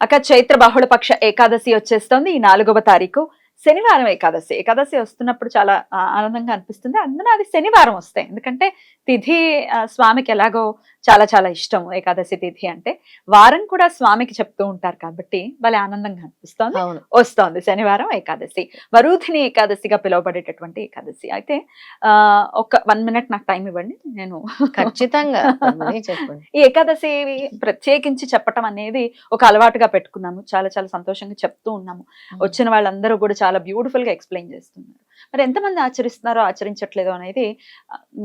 అక్క చైత్ర బహుళపక్ష ఏకాదశి వచ్చేస్తోంది. ఈ నాలుగవ తారీఖు శనివారం ఏకాదశి. ఏకాదశి వస్తున్నప్పుడు చాలా ఆ, ఆనందంగా అనిపిస్తుంది. అందులో అది శనివారం వస్తాయి. ఎందుకంటే తిథి ఆ, స్వామికి ఎలాగో చాలా చాలా ఇష్టం ఏకాదశి తిథి అంటే. వారం కూడా స్వామికి చెప్తూ ఉంటారు కాబట్టి భలే ఆనందంగా అనిపిస్తోంది. వస్తోంది శనివారం ఏకాదశి. వరూధిని ఏకాదశిగా పిలువబడేటటువంటి ఏకాదశి. అయితే ఆ, ఒక వన్ మినిట్ నాకు టైం ఇవ్వండి. నేను ఖచ్చితంగా. ఈ ఏకాదశి ప్రత్యేకించి చెప్పటం అనేది ఒక అలవాటుగా పెట్టుకున్నాము. చాలా చాలా సంతోషంగా చెప్తూ ఉన్నాము. వచ్చిన వాళ్ళందరూ కూడా చాలా బ్యూటిఫుల్గా ఎక్స్ప్లెయిన్ చేస్తున్నారు. మరి ఎంతమంది ఆచరిస్తున్నారో ఆచరించట్లేదో అనేది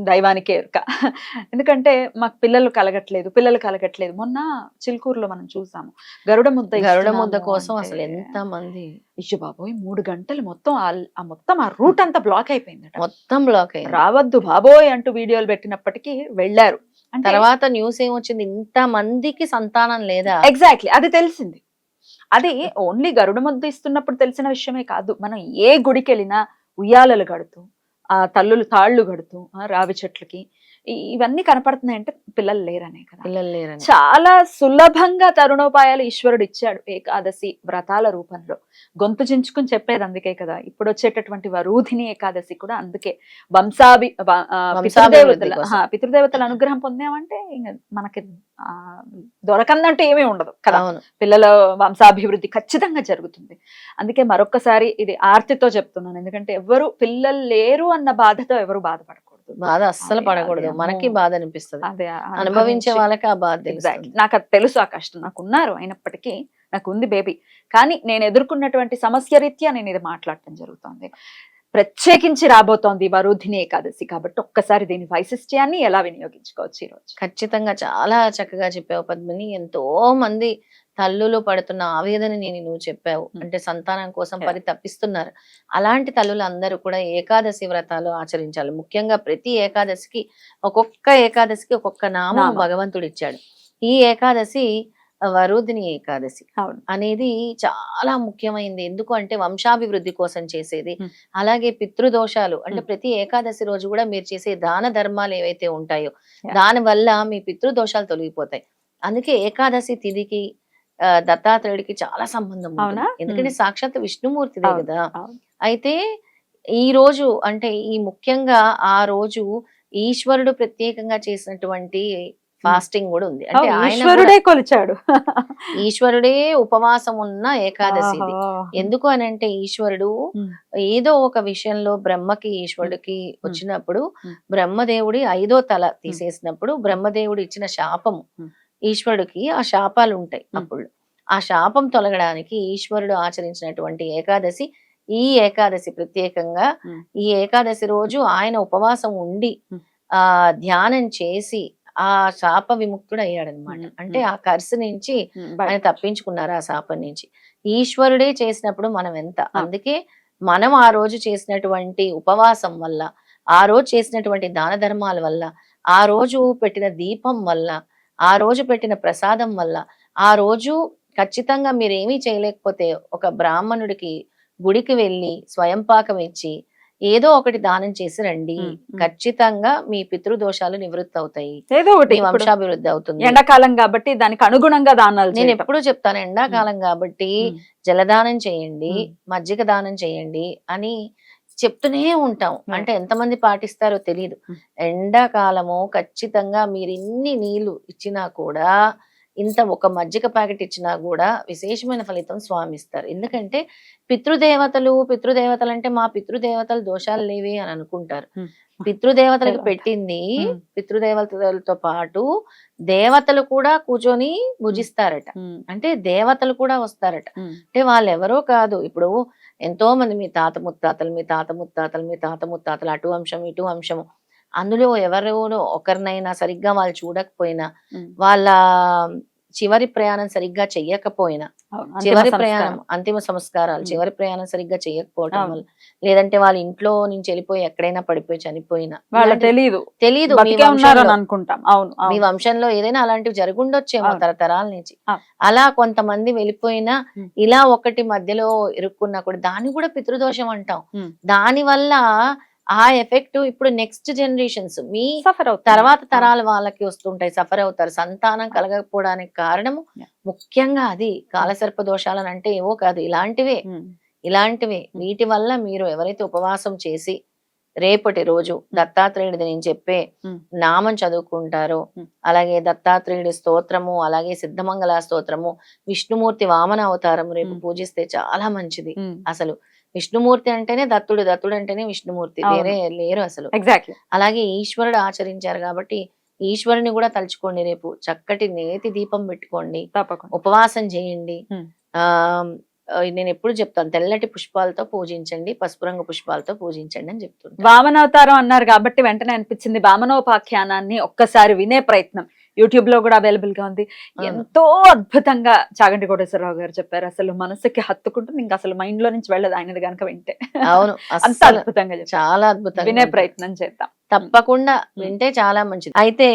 దైవానికే ఎరుక ఎందుకంటే మాకు పిల్లలు కలగట్లేదు పిల్లలు కలగట్లేదు. మొన్న చిలుకూరులో మనం చూసాము. గరుడ ముద్ద గరుడ ముద్ద కోసం అసలు ఎంత మంది ఇష్యూ బాబోయ్! మూడు గంటలు మొత్తం ఆ- మొత్తం ఆ రూట్ అంతా బ్లాక్ అయిపోయిందట. మొత్తం బ్లాక్ అయింది. రావద్దు బాబోయ్! అంటూ వీడియోలు పెట్టినప్పటికీ వెళ్ళారు. తర్వాత న్యూస్ ఏమొచ్చింది? ఇంత మందికి సంతానం లేదా? ఎగ్జాక్ట్లీ. అది తెలిసింది. అది ఓన్లీ గరుడ ముద్ద ఇస్తున్నప్పుడు తెలిసిన విషయమే కాదు. మనం ఏ గుడికి వెళ్ళినా ఉయ్యాలలు కడుతూ ఆ తల్లులు తాళ్ళు కడుతూ ఆ రావి చెట్లకి ఇవన్నీ కనపడుతున్నాయంటే పిల్లలు లేరనే కదా. పిల్లలు లేరని. చాలా సులభంగా తరుణోపాయాలు ఈశ్వరుడు ఇచ్చాడు ఏకాదశి వ్రతాల రూపంలో. గొంతు చించుకుని చెప్పేది అందుకే కదా. ఇప్పుడు వచ్చేటటువంటి వరూధిని ఏకాదశి కూడా అందుకే. వంశాభి పితృదేవతల పితృదేవతల అనుగ్రహం పొందామంటే ఇంక మనకి ఆ, దొరకందంటూ ఏమీ ఉండదు కదా. పిల్లల వంశాభివృద్ధి ఖచ్చితంగా జరుగుతుంది. అందుకే మరొక్కసారి ఇది ఆర్తితో చెప్తున్నాను. ఎందుకంటే ఎవరు పిల్లలు లేరు అన్న బాధతో ఎవరు బాధపడకూడదు బాధ అస్సలు పడకూడదు. మనకి. బాధ అనిపిస్తుంది. అదే అనుభవించే వాళ్ళకి ఆ బాధ నాకు అది తెలుసు ఆ కష్టం. నాకు ఉన్నారు అయినప్పటికీ నాకు ఉంది బేబీ కానీ నేను ఎదుర్కొన్నటువంటి సమస్య రీత్యా నేను ఇది మాట్లాడటం జరుగుతుంది. ప్రత్యేకించి రాబోతోంది వరుధిని ఏకాదశి కాబట్టి ఒక్కసారి దీని వైశిష్ట్యాన్ని ఎలా వినియోగించుకోవచ్చు ఈ రోజు ఖచ్చితంగా చాలా చక్కగా చెప్పావు పద్మిని. ఎంతో మంది తల్లులు పడుతున్న ఆవేదనని నువ్వు చెప్పావు. అంటే సంతానం కోసం. పరి తప్పిస్తున్నారు అలాంటి తల్లులు అందరూ కూడా ఏకాదశి వ్రతాలు ఆచరించాలి ముఖ్యంగా ప్రతి ఏకాదశికి ఒక్కొక్క ఏకాదశికి ఒక్కొక్క నామం. భగవంతుడు ఇచ్చాడు ఈ ఏకాదశి వరుదిని ఏకాదశి అనేది చాలా ముఖ్యమైనది ఎందుకు అంటే వంశాభివృద్ధి కోసం చేసేది. అలాగే పితృదోషాలు అంటే. ప్రతి ఏకాదశి రోజు కూడా మీరు చేసే దాన ధర్మాలు ఏవైతే ఉంటాయో. దాని వల్ల మీ పితృదోషాలు తొలగిపోతాయి అందుకే ఏకాదశి తిథికి దత్తాత్రేయుడికి చాలా సంబంధం అవునా? ఎందుకంటే. సాక్షాత్ విష్ణుమూర్తిదే కదా. అయితే ఈ రోజు అంటే ఈ ముఖ్యంగా ఆ రోజు ఈశ్వరుడు ప్రత్యేకంగా చేసినటువంటి ఫాస్టింగ్ కూడా ఉంది అంటే ఈశ్వరుడే కొలిచాడు ఈశ్వరుడే ఉపవాసం ఉన్న ఏకాదశి. ఎందుకు అని అంటే ఈశ్వరుడు. ఏదో ఒక విషయంలో బ్రహ్మకి ఈశ్వరుడికి వచ్చినప్పుడు. బ్రహ్మదేవుడి ఐదో తల తీసేసినప్పుడు బ్రహ్మదేవుడు ఇచ్చిన శాపము. ఈశ్వరుడికి ఆ శాపాలు ఉంటాయి. అప్పుడు ఆ శాపం తొలగడానికి ఈశ్వరుడు ఆచరించినటువంటి ఏకాదశి ఈ ఏకాదశి ప్రత్యేకంగా. ఈ ఏకాదశి రోజు ఆయన ఉపవాసం ఉండి. ఆ ధ్యానం చేసి ఆ శాప విముక్తుడు అయ్యాడనమాట. అంటే ఆ కర్సు నుంచి ఆయన తప్పించుకున్నారు ఆ శాపం నుంచి ఈశ్వరుడే చేసినప్పుడు మనం ఎంత. అందుకే మనం ఆ రోజు చేసినటువంటి ఉపవాసం వల్ల ఆ రోజు చేసినటువంటి దాన ధర్మాల వల్ల ఆ రోజు పెట్టిన దీపం వల్ల ఆ రోజు పెట్టిన ప్రసాదం వల్ల ఆ రోజు ఖచ్చితంగా మీరు ఏమీ చేయలేకపోతే ఒక బ్రాహ్మణుడికి గుడికి వెళ్ళి స్వయం పాకం ఇచ్చి ఏదో ఒకటి దానం చేసి రండి. ఖచ్చితంగా మీ పితృదోషాలు నివృత్తి అవుతాయి ఏదో ఒకటి వంశాభివృద్ధి అవుతుంది ఎండాకాలం కాబట్టి దానికి అనుగుణంగా దానాలు నేను. ఎప్పుడూ చెప్తాను ఎండాకాలం కాబట్టి. జలదానం చేయండి. మజ్జిగ దానం చేయండి అని చెప్తూనే ఉంటాం మ్మ్. అంటే ఎంతమంది పాటిస్తారో తెలియదు మ్మ్. ఎండాకాలము ఖచ్చితంగా మీరు ఎన్ని నీళ్ళు ఇచ్చినా కూడా ఇంత ఒక మజ్జిగ ప్యాకెట్ ఇచ్చినా కూడా విశేషమైన ఫలితం స్వామి ఇస్తారు ఎందుకంటే పితృదేవతలు పితృదేవతలు అంటే మా పితృదేవతలు దోషాలు లేవి అని అనుకుంటారు మ్మ్. పితృదేవతలకు దేవత. పెట్టింది. పితృదేవతలతో పాటు దేవతలు కూడా కూర్చొని భుజిస్తారట అంటే దేవతలు కూడా వస్తారట అంటే వాళ్ళు ఎవరో కాదు ఇప్పుడు ఎంతో మంది మీ తాత ముత్తాతలు మీ తాత ముత్తాతలు మీ తాత ముత్తాతలు అటు వంశం ఇటు వంశము అందులో ఎవరో ఒకరినైనా సరిగ్గా వాళ్ళు చూడకపోయినా. వాళ్ళ చివరి ప్రయాణం సరిగ్గా చెయ్యకపోయినా చివరి. ప్రయాణం అంతిమ సంస్కారాలు. చివరి ప్రయాణం సరిగ్గా చెయ్యకపోవటం. వల్ల లేదంటే వాళ్ళ ఇంట్లో నుంచి వెళ్ళిపోయి ఎక్కడైనా పడిపోయి చనిపోయినా వాళ్ళ ఉన్నారని వంశంలో అనుకుంటాం అవును మీ వంశంలో ఏదైనా అలాంటివి జరుగుండొచ్చేమో. తరతరాల నుంచి. అలా కొంతమంది వెళ్ళిపోయినా. ఇలా ఒకటి మధ్యలో ఇరుక్కున్నా కూడా దాన్ని కూడా పితృదోషం అంటాం. దాని వల్ల ఆ ఎఫెక్ట్ ఇప్పుడు నెక్స్ట్ జనరేషన్స్ మీ సఫర్ తర్వాత తరాల వాళ్ళకి వస్తుంటాయి సఫర్ అవుతారు సంతానం కలగకపోవడానికి కారణము. ముఖ్యంగా అది కాలసర్ప దోషాలని అంటే ఏవో కాదు ఇలాంటివే ఉమ్. ఇలాంటివే వీటి వల్ల మీరు ఎవరైతే ఉపవాసం చేసి రేపటి రోజు దత్తాత్రేయుడిది నేను చెప్పే Hmm. నామం చదువుకుంటారో Hmm. అలాగే దత్తాత్రేయుడి స్తోత్రము అలాగే సిద్ధమంగళ స్తోత్రము విష్ణుమూర్తి వామన అవతారం రేపు Hmm. పూజిస్తే చాలా మంచిది. అసలు విష్ణుమూర్తి అంటేనే దత్తుడు దత్తుడు అంటేనే విష్ణుమూర్తి. వేరే లేరు అసలు. ఎగ్జాక్ట్లీ అలాగే ఈశ్వరుడు ఆచరించారు కాబట్టి ఈశ్వరుని కూడా తలుచుకోండి రేపు. చక్కటి నేతి దీపం పెట్టుకోండి. ఉపవాసం చేయండి. Hmm. ఆ నేను ఎప్పుడు చెప్తాను తెల్లటి పుష్పాలతో పూజించండి పసుపు రంగు పుష్పాలతో పూజించండి అని చెప్తుంటాను వామనావతారం అన్నారు కాబట్టి వెంటనే అనిపించింది వామనోపాఖ్యానాన్ని ఒక్కసారి వినే ప్రయత్నం. యూట్యూబ్లో కూడా అవైలబుల్గా ఉంది. ఎంతో అద్భుతంగా చాగంటి కోటేశ్వరరావు గారు చెప్పారు. అసలు మనసుకి హత్తుకుంటుంది. ఇంకా అసలు మైండ్లో నుంచి వెళ్ళదు. ఆయనది కనుక వింటే. అవును. అంత అద్భుతంగా చాలా అద్భుతంగా వినే. ప్రయత్నం చేద్దాం. తప్పకుండా వింటే చాలా మంచిది. అయితే.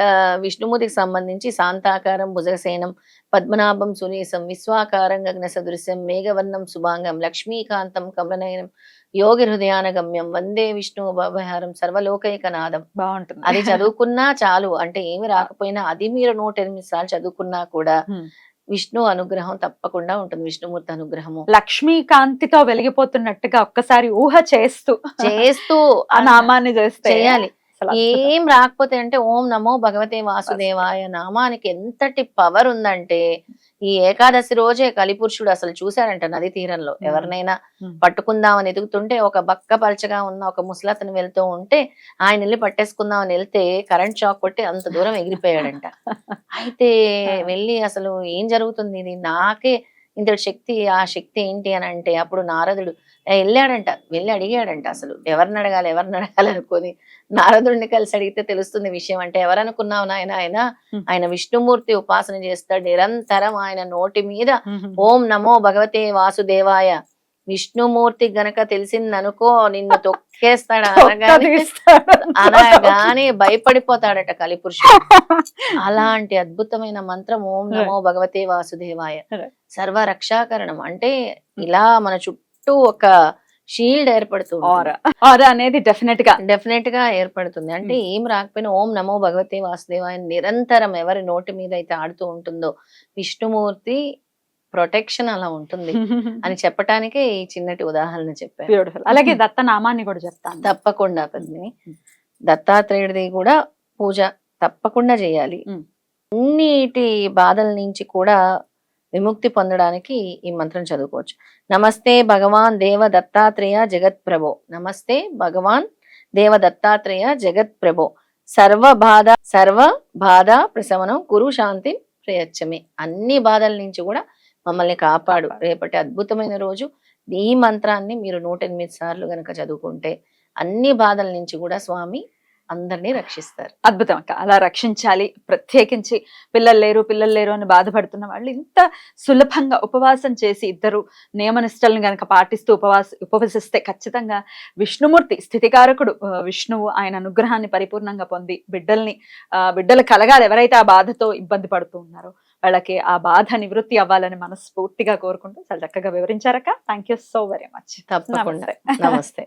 ఆ, విష్ణుమూర్తికి సంబంధించి శాంతాకారం భుజగసేనం పద్మనాభం సునీసం విశ్వాకారం గగన సదృశ్యం మేఘవర్ణం శుభాంగం లక్ష్మీకాంతం కమలనయనం యోగి హృదయానగమ్యం వందే విష్ణు భవహారం సర్వలోకైకనాదం బాగుంటుంది. అది చదువుకున్నా చాలు. అంటే ఏమి రాకపోయినా అది మీరు నూట ఎనిమిది సార్లు చదువుకున్నా కూడా. విష్ణు అనుగ్రహం తప్పకుండా ఉంటుంది విష్ణుమూర్తి అనుగ్రహము లక్ష్మీ కాంతితో వెలిగిపోతున్నట్టుగా ఒక్కసారి ఊహ చేస్తూ చేస్తూ ఆ నామాన్ని చేస్తే చేయాలి. ఏం రాకపోతే అంటే ఓం నమో భగవతే వాసుదేవాయ నామానికి ఎంతటి పవర్ ఉందంటే ఈ ఏకాదశి రోజే కలిపురుషుడు అసలు చూశాడంట నది తీరంలో. ఎవరినైనా. పట్టుకుందామని ఎదుగుతుంటే ఒక బక్క పలచగా ఉన్న ఒక ముసలతను వెళ్తూ ఉంటే ఆయన వెళ్ళి పట్టేసుకుందామని వెళ్తే కరెంట్ షాక్ కొట్టి అంత దూరం ఎగిరిపోయాడంట అయితే. వెళ్ళి అసలు ఏం జరుగుతుంది ఇది నాకే ఇంతటి శక్తి ఆ శక్తి ఏంటి అని అంటే అప్పుడు నారదుడు "ఏ, వెళ్ళాడంట వెళ్ళి అడిగాడంట అసలు ఎవరిని అడగాలి ఎవరిని అడగాలి అనుకొని నారదుడిని కలిసి అడిగితే తెలుస్తుంది విషయం అంటే ఎవరనుకున్నావు నాయన ఆయన. ఆయన విష్ణుమూర్తి ఉపాసన చేస్తాడు నిరంతరం ఆయన నోటి మీద. ఓం నమో భగవతే వాసుదేవాయ విష్ణుమూర్తి గనక తెలిసిందనుకో నిన్ను తొక్కేస్తాడు? అనగానే. అనగానే భయపడిపోతాడట కలిపురుషుడు. అలాంటి అద్భుతమైన మంత్రం ఓం నమో భగవతే వాసుదేవాయ. సర్వ రక్షాకరణం అంటే ఇలా మన చుట్టూ ఒక షీల్డ్ ఏర్పడుతుంది. అనేది డెఫినెట్గా. డెఫినెట్గా ఏర్పడుతుంది. అంటే ఏం రాకపోయినా ఓం నమో భగవతే వాసుదేవాయ నిరంతరం ఎవరి నోటి మీద అయితే ఆడుతూ ఉంటుందో విష్ణుమూర్తి ప్రొటెక్షన్ అలా ఉంటుంది అని చెప్పటానికే ఈ చిన్నటి ఉదాహరణ చెప్పారు. బ్యూటిఫుల్ అలాగే దత్త నామాన్ని కూడా చెప్తాను. తప్పకుండా పద్మిని దత్తాత్రేయుడిది కూడా పూజ తప్పకుండా చేయాలి. అన్నిటి బాధల నుంచి కూడా విముక్తి పొందడానికి ఈ మంత్రం చదువుకోవచ్చు. నమస్తే భగవాన్ దేవ దత్తాత్రేయ జగత్ ప్రభో నమస్తే భగవాన్ దేవ దత్తాత్రేయ జగత్ ప్రభో సర్వ బాధ సర్వ బాధ ప్రశమనం కురు శాంతి ప్రయచ్చమే. అన్ని బాధల నుంచి కూడా మమ్మల్ని కాపాడు. రేపటి అద్భుతమైన రోజు. ఈ మంత్రాన్ని మీరు నూట ఎనిమిది సార్లు గనక చదువుకుంటే అన్ని బాధల నుంచి కూడా స్వామి అందరినీ రక్షిస్తారు. అద్భుతం అక్క. అలా రక్షించాలి ప్రత్యేకించి పిల్లలు లేరు పిల్లలు లేరు అని బాధపడుతున్న వాళ్ళు ఇంత సులభంగా ఉపవాసం చేసి ఇద్దరు నియమనిష్టలను గనక పాటిస్తూ ఉపవాస ఉపవసిస్తే ఖచ్చితంగా విష్ణుమూర్తి స్థితికారకుడు విష్ణువు ఆయన అనుగ్రహాన్ని పరిపూర్ణంగా పొంది బిడ్డల్ని బిడ్డలు కలగాలి. ఎవరైతే ఆ బాధతో ఇబ్బంది పడుతూ ఉన్నారో వాళ్ళకి ఆ బాధ నివృత్తి అవ్వాలని మనస్ఫూర్తిగా కోరుకుంటూ చాలా చక్కగా వివరించారక్క. Thank you so very much తప్పకుండా. నమస్తే.